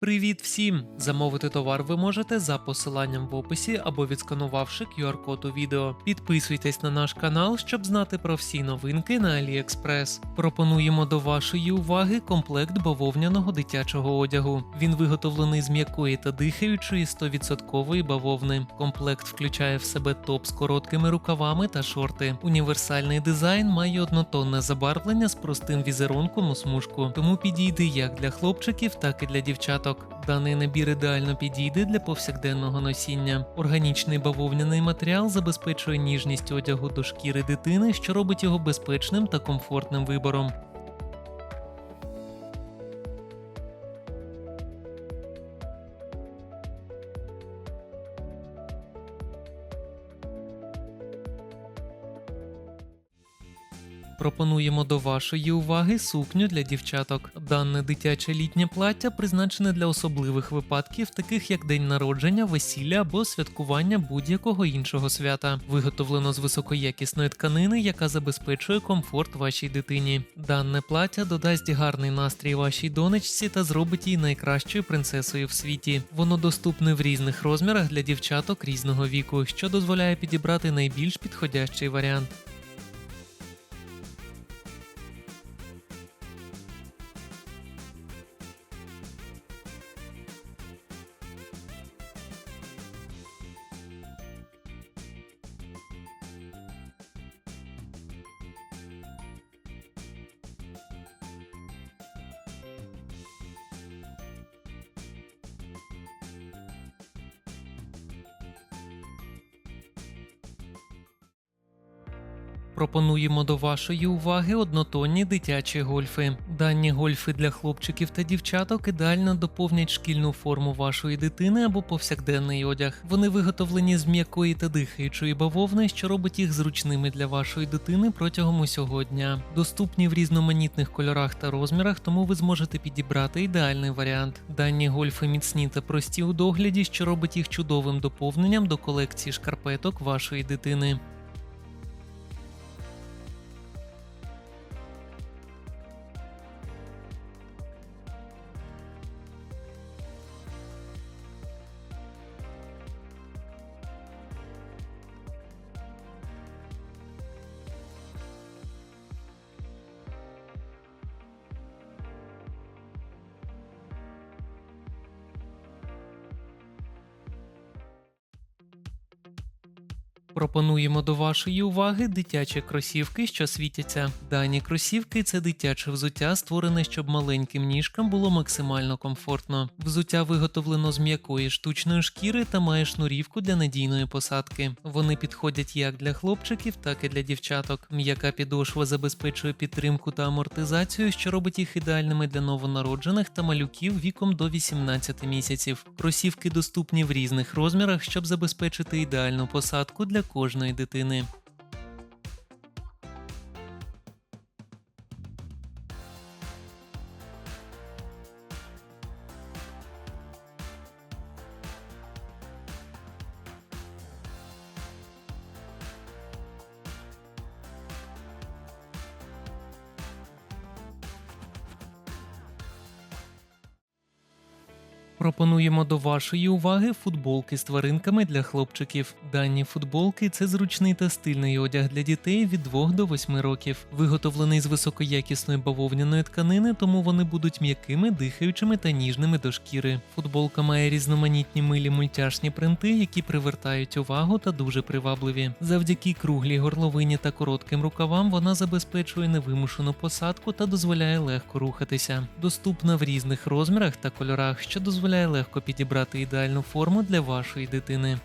Привіт всім! Замовити товар ви можете за посиланням в описі або відсканувавши QR-код у відео. Підписуйтесь на наш канал, щоб знати про всі новинки на AliExpress. Пропонуємо до вашої уваги комплект бавовняного дитячого одягу. Він виготовлений з м'якої та дихаючої 100% бавовни. Комплект включає в себе топ з короткими рукавами та шорти. Універсальний дизайн має однотонне забарвлення з простим візерунком у смужку, тому підійде як для хлопчиків, так і для дівчаток. Даний набір ідеально підійде для повсякденного носіння. Органічний бавовняний матеріал забезпечує ніжність одягу до шкіри дитини, що робить його безпечним та комфортним вибором. Пропонуємо до вашої уваги сукню для дівчаток. Дане дитяче літнє плаття призначене для особливих випадків, таких як день народження, весілля або святкування будь-якого іншого свята. Виготовлено з високоякісної тканини, яка забезпечує комфорт вашій дитині. Дане плаття додасть гарний настрій вашій донечці та зробить її найкращою принцесою в світі. Воно доступне в різних розмірах для дівчаток різного віку, що дозволяє підібрати найбільш підходящий варіант. Пропонуємо до вашої уваги однотонні дитячі гольфи. Дані гольфи для хлопчиків та дівчаток ідеально доповнять шкільну форму вашої дитини або повсякденний одяг. Вони виготовлені з м'якої та дихаючої бавовни, що робить їх зручними для вашої дитини протягом усього дня. Доступні в різноманітних кольорах та розмірах, тому ви зможете підібрати ідеальний варіант. Дані гольфи міцні та прості у догляді, що робить їх чудовим доповненням до колекції шкарпеток вашої дитини. Пропонуємо до вашої уваги дитячі кросівки, що світяться. Дані кросівки це дитяче взуття, створене, щоб маленьким ніжкам було максимально комфортно. Взуття виготовлено з м'якої штучної шкіри та має шнурівку для надійної посадки. Вони підходять як для хлопчиків, так і для дівчаток. М'яка підошва забезпечує підтримку та амортизацію, що робить їх ідеальними для новонароджених та малюків віком до 18 місяців. Кросівки доступні в різних розмірах, щоб забезпечити ідеальну посадку для кожної дитини. Пропонуємо до вашої уваги футболки з тваринками для хлопчиків. Дані футболки це зручний та стильний одяг для дітей від 2 до 8 років. Виготовлений з високоякісної бавовняної тканини, тому вони будуть м'якими, дихаючими та ніжними до шкіри. Футболка має різноманітні милі мультяшні принти, які привертають увагу та дуже привабливі. Завдяки круглій горловині та коротким рукавам вона забезпечує невимушену посадку та дозволяє легко рухатися. Доступна в різних розмірах та кольорах, що дозволяє легко підібрати ідеальну форму для вашої дитини.